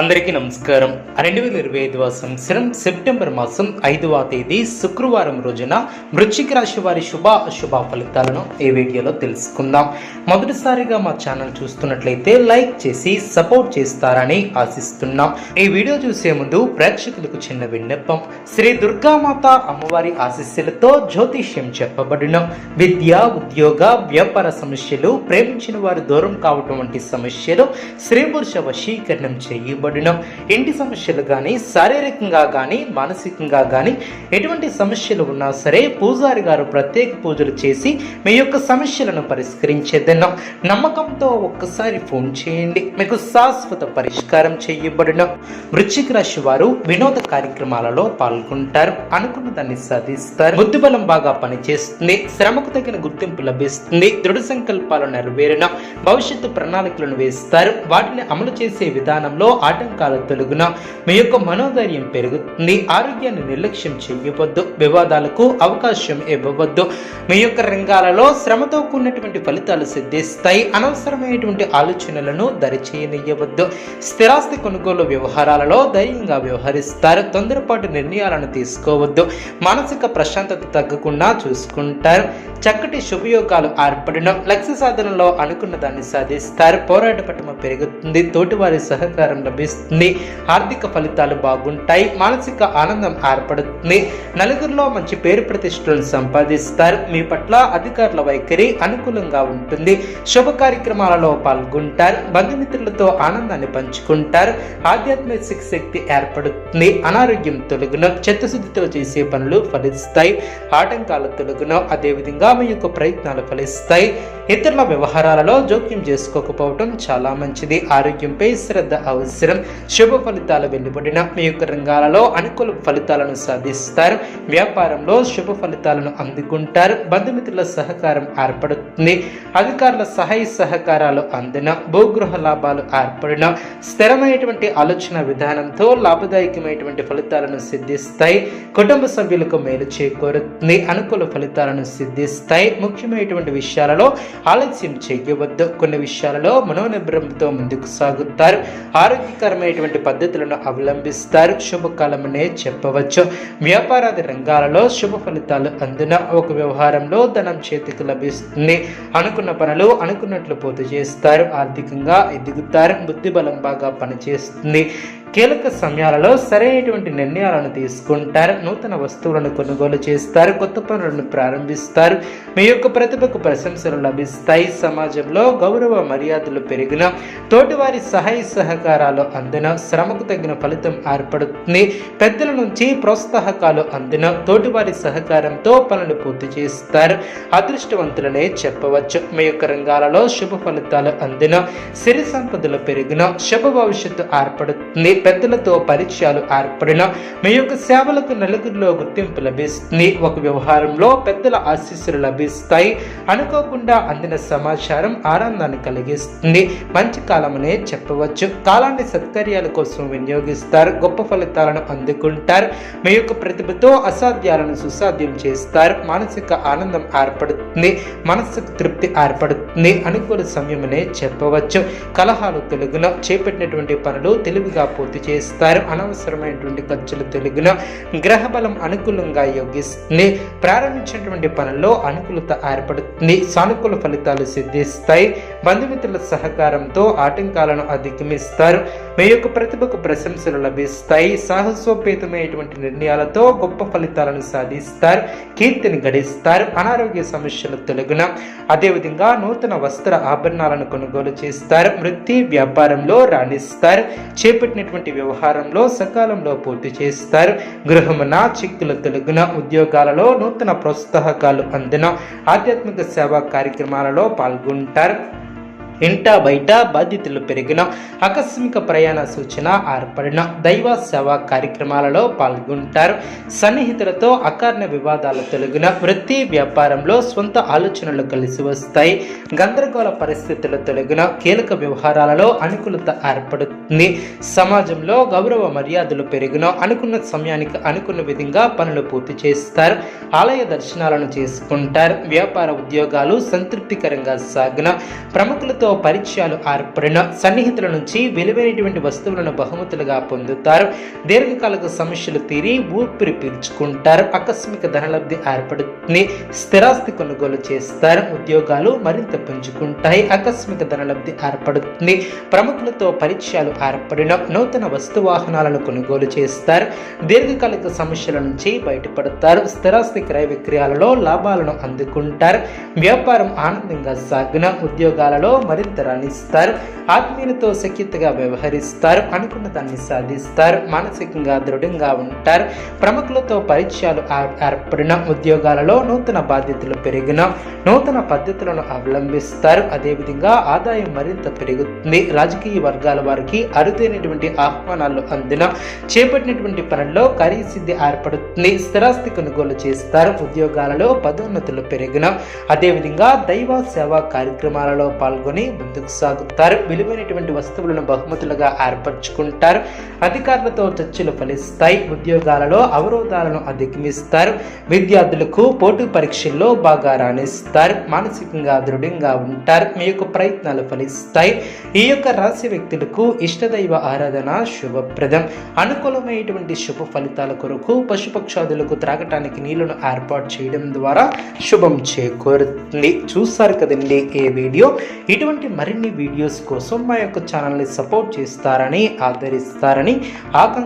అందరికీ నమస్కారం. రెండు వేల ఇరవై ఐదవ సంవత్సరం సెప్టెంబర్ మాసం ఐదవ తేదీ శుక్రవారం రోజున వృశ్చిక రాశి వారి శుభ అశుభ ఫలితాలను ఈ వీడియోలో తెలుసుకుందాం. మొదటిసారిగా మా ఛానల్ చూస్తున్నట్లయితే లైక్ చేసి సపోర్ట్ చేస్తారని ఆశిస్తున్నాం. ఈ వీడియో చూసే ముందు ప్రేక్షకులకు చిన్న విన్నపం. శ్రీ దుర్గామాత అమ్మవారి ఆశీస్సులతో జ్యోతిష్యం చెప్పబడిన విద్య ఉద్యోగ వ్యాపార సమస్యలు ప్రేమించిన వారు దూరం కావటం వంటి సమస్యలు శ్రీ పురుష వశీకరణం చేయబడిన ఇంటి సమస్యలు కానీ శారీరకంగా కానీ మానసికంగా కానీ ఎటువంటి సమస్యలు ఉన్నా సరే పూజారి గారు ప్రత్యేక పూజలు చేసి మీ యొక్క సమస్యలను పరిష్కరించేదన్న నమ్మకంతో ఒక్కసారి ఫోన్ చేయండి. మీకు శాశ్వత పరిష్కారం చేయబడిన వృశ్చిక రాశి వారు వినోద కార్యక్రమాలలో పాల్గొంటారు. అనుకున్న దాన్ని సాధిస్తారు. బుద్ధిబలం బాగా పనిచేస్తుంది. శ్రమకు తగిన గుర్తింపు లభిస్తుంది. దృఢ సంకల్పాలు నెరవేరిన భవిష్యత్తు ప్రణాళికలను వేస్తారు. వాటిని అమలు చేసే విధానంలో ఆటంకాలు తొలగున మీ యొక్క మనోధైర్యం పెరుగుతుంది ఆరోగ్యాన్ని నిర్లక్ష్యం చేయవద్దు వివాదాలకు అవకాశం ఇవ్వవద్దు. మీ యొక్క రంగాలలో శ్రమతో కూడినటువంటి ఫలితాలు సిద్ధిస్తాయి అనవసరమైనటువంటి ఆలోచనలను దరిచేయనియ్యవద్దు. స్థిరాస్తి కొనుగోలు వ్యవహారాలలో ధైర్యంగా వ్యవహరిస్తారు తొందరపాటు నిర్ణయాలను తీసుకోవద్దు. మానసిక ప్రశాంతత తగ్గకుండా చూసుకుంటారు. చక్కటి శుభయోగాలు ఏర్పడడం లక్ష్య సాధనలో అనుకున్న దాన్ని సాధిస్తారు. పోరాట పటమ పెరుగుతుంది తోటివారి సహకారం లభిస్తుంది. ఆర్థిక ఫలితాలు బాగుంటాయి మానసిక ఆనందం ఏర్పడుతుంది. నలుగురిలో మంచి పేరు ప్రతిష్టలను సంపాదిస్తారు. మీ పట్ల అధికారుల వైఖరి అనుకూలంగా ఉంటుంది. శుభ కార్యక్రమాలలో పాల్గొంటారు బంధుమిత్రులతో ఆనందాన్ని పంచుకుంటారు. ఆధ్యాత్మిక శక్తి ఏర్పడుతుంది. అనారోగ్యం తొలగున చిత్తశుద్ధితో చేసే పనులు ఫలిస్తాయి. ఆటంకాలు తొలగున అదేవిధంగా మీ యొక్క ప్రయత్నాలు ఫలిస్తాయి. ఇతరుల వ్యవహారాలలో జోక్యం చేసుకోకపోవటం చాలా మంచిది. ఆరోగ్యంపై శ్రద్ధ అవసరం. శుభ ఫలితాలు వెలువడిన మీ యొక్క రంగాలలో అనుకూల ఫలితాలను సాధిస్తారు. వ్యాపారంలో శుభ ఫలితాలను అందుకుంటారు. బంధుమిత్రుల సహకారం ఏర్పడుతుంది. అధికారుల సహాయ సహకారాలు అందిన భూగృహ లాభాలు ఏర్పడిన స్థిరమైనటువంటి ఆలోచన విధానంతో లాభదాయకమైనటువంటి ఫలితాలను సిద్ధిస్తాయి. కుటుంబ సభ్యులకు మేలు చేకూరుతుంది. అనుకూల ఫలితాలను సిద్ధిస్తాయి. ముఖ్యమైనటువంటి విషయాలలో ఆలస్యం చేయవద్దు. కొన్ని విషయాలలో మనోనిబ్రంతో ముందుకు సాగుతారు. ఆరోగ్యకరమైనటువంటి పద్ధతులను అవలంబిస్తారు. శుభకాలమనే చెప్పవచ్చు. వ్యాపారాది రంగాలలో శుభ ఫలితాలు అందున ఒక వ్యవహారంలో ధనం చేతికి లభిస్తుంది. అనుకున్న పనులు అనుకున్నట్లు పూర్తి చేస్తారు. ఆర్థికంగా ఎదుగుతారు. బుద్ధి బలం బాగా పనిచేస్తుంది. కీలక సమయాలలో సరైనటువంటి నిర్ణయాలను తీసుకుంటారు. నూతన వస్తువులను కొనుగోలు చేస్తారు. కొత్త పనులను ప్రారంభిస్తారు. మీ యొక్క ప్రతిభకు ప్రశంసలు లభిస్తాయి. సమాజంలో గౌరవ మర్యాదలు పెరిగిన తోటివారి సహాయ సహకారాలు అందిన శ్రమకు తగిన ఫలితం ఏర్పడుతుంది. పెద్దల నుంచి ప్రోత్సాహకాలు అందిన తోటివారి సహకారంతో పనులు పూర్తి చేస్తారు. అదృష్టవంతులనే చెప్పవచ్చు. మీ యొక్క రంగాలలో శుభ ఫలితాలు అందిన సిరి సంపదలు పెరిగిన శుభ భవిష్యత్తు ఏర్పడుతుంది. పెద్దలతో పరిచయాలు ఏర్పడిన మీ యొక్క సేవలకు నలుగురిలో గుర్తింపు లభిస్తుంది. ఒక వ్యవహారంలో పెద్దల ఆశీస్సులు లభిస్తాయి. అనుకోకుండా అందిన సమాచారం ఆనందాన్ని కలిగిస్తుంది. మంచి కాలమనే చెప్పవచ్చు. కాలాన్ని సత్కార్యాల కోసం వినియోగిస్తారు. గొప్ప ఫలితాలను అందుకుంటారు. మీ యొక్క ప్రతిభతో అసాధ్యాలను సుసాధ్యం చేస్తారు. మానసిక ఆనందం ఏర్పడుతుంది. మనసుకు తృప్తి ఏర్పడుతుంది. అనుకూల సమయమనే చెప్పవచ్చు. కలహాలు తెలుగున చేపట్టినటువంటి పనులు తెలివిగా పూర్తి చేస్తారు. అనవసరమైనటువంటి ఖర్చులు తెలుగున గ్రహ బలం అనుకూలంగా యోగిస్తుంది. ప్రారంభించినటువంటి పనుల్లో అనుకూలత ఏర్పడుతుంది. సానుకూల ఫలితాలు సిద్ధిస్తాయి. బంధుమిత్రుల సహకారంతో ఆటంకాలను అధిగమిస్తారు. మీ యొక్క ప్రతిభకు ప్రశంసలు లభిస్తాయి. సాహసోపేతమైనటువంటి నిర్ణయాలతో గొప్ప ఫలితాలను సాధిస్తారు. కీర్తిని గడిస్తారు. అనారోగ్య సమస్యలు తొలగున అదేవిధంగా నూతన వస్త్ర ఆభరణాలను కొనుగోలు చేస్తారు. వృత్తి వ్యాపారంలో రాణిస్తారు. చేపట్టినటువంటి వ్యవహారంలో సకాలంలో పూర్తి చేస్తారు. గృహమున చిక్కులు తొలగున ఉద్యోగాలలో నూతన ప్రోత్సాహకాలు అందిన ఆధ్యాత్మిక సేవా కార్యక్రమాలలో పాల్గొంటారు. ఇంట బయట బాధ్యతలు పెరిగిన ఆకస్మిక ప్రయాణ సూచన ఏర్పడిన దైవ సేవా కార్యక్రమాలలో పాల్గొంటారు. సన్నిహితులతో అకారణ వివాదాలు తొలగిన వృత్తి వ్యాపారంలో సొంత ఆలోచనలు కలిసి వస్తాయి. గందరగోళ పరిస్థితులు తొలగిన కీలక వ్యవహారాలలో అనుకూలత ఏర్పడుతుంది. సమాజంలో గౌరవ మర్యాదలు పెరిగిన అనుకున్న సమయానికి అనుకున్న విధంగా పనులు పూర్తి చేస్తారు. ఆలయ దర్శనాలను చేసుకుంటారు. వ్యాపార ఉద్యోగాలు సంతృప్తికరంగా సాగిన ప్రముఖులతో ప్రముఖులతో పరిచయాలు ఏర్పడిన సన్నిహితుల నుంచి విలువైనటువంటి వస్తువులను బహుమతులుగా పొందుతారు. దీర్ఘకాలిక సమస్యలు తీరి ఊపిరి పీల్చుకుంటారు. ఆకస్మిక ధనలబ్ధి ఏర్పడుతుంది. స్థిరాస్తి కొనుగోలు చేస్తారు. ఉద్యోగాలు మరింత పెంచుకుంటాయి ఆకస్మిక ధనలబ్ధి ఏర్పడుతుంది. ప్రముఖులతో పరిచయాలు ఏర్పడిన నూతన వస్తు వాహనాలను కొనుగోలు చేస్తారు. దీర్ఘకాలిక సమస్యల నుంచి బయటపడతారు. స్థిరాస్తి క్రయ విక్రయాలలో లాభాలను అందుకుంటారు. వ్యాపారం ఆనందంగా సాగిన ఉద్యోగాలలో మరింత రాణిస్తారు ఆత్మీయులతో సఖ్యతగా వ్యవహరిస్తారు. అనుకున్న దాన్ని సాధిస్తారు. మానసికంగా దృఢంగా ఉంటారు. ప్రముఖులతో పరిచయాలు ఏర్పడిన ఉద్యోగాలలో నూతన బాధ్యతలు పెరిగిన నూతన పద్ధతులను అవలంబిస్తారు. అదేవిధంగా ఆదాయం మరింత పెరుగుతుంది. రాజకీయ వర్గాల వారికి అరుదైనటువంటి ఆహ్వానాలు అందిన చేపట్టినటువంటి పనుల్లో కార్యసిద్ధి ఏర్పడుతుంది. స్థిరాస్తి కొనుగోలు చేస్తారు. ఉద్యోగాలలో పదోన్నతులు పెరిగిన అదేవిధంగా దైవ సేవా కార్యక్రమాలలో పాల్గొని ముందుకు సాగుతారు. విలువైనటువంటి వస్తువులను బహుమతులుగా ఏర్పరచుకుంటారు. అధికారులతో చర్చలు ఫలిస్తాయి. ఉద్యోగాలలో అవరోధాలను అధిగమిస్తారు. విద్యార్థులకు పోటీ పరీక్షల్లో బాగా రాణిస్తారు. మానసికంగా దృఢంగా ఉంటారు. మీ యొక్క ప్రయత్నాలు ఫలిస్తాయి. ఈ యొక్క రాశి వ్యక్తులకు ఇష్టదైవ ఆరాధన శుభప్రదం. అనుకూలమైనటువంటి శుభ ఫలితాల కొరకు పశుపక్షాదులకు త్రాగటానికి నీళ్ళను ఏర్పాటు చేయడం ద్వారా శుభం చేకూరుతుంది. చూస్తారు కదండి ఏ వీడియో? ఇటువంటి మరిన్ని వీడియోస్ కోసం మా యొక్క ఛానల్ని సపోర్ట్ చేస్తారని ఆదరిస్తారని ఆకాంక్ష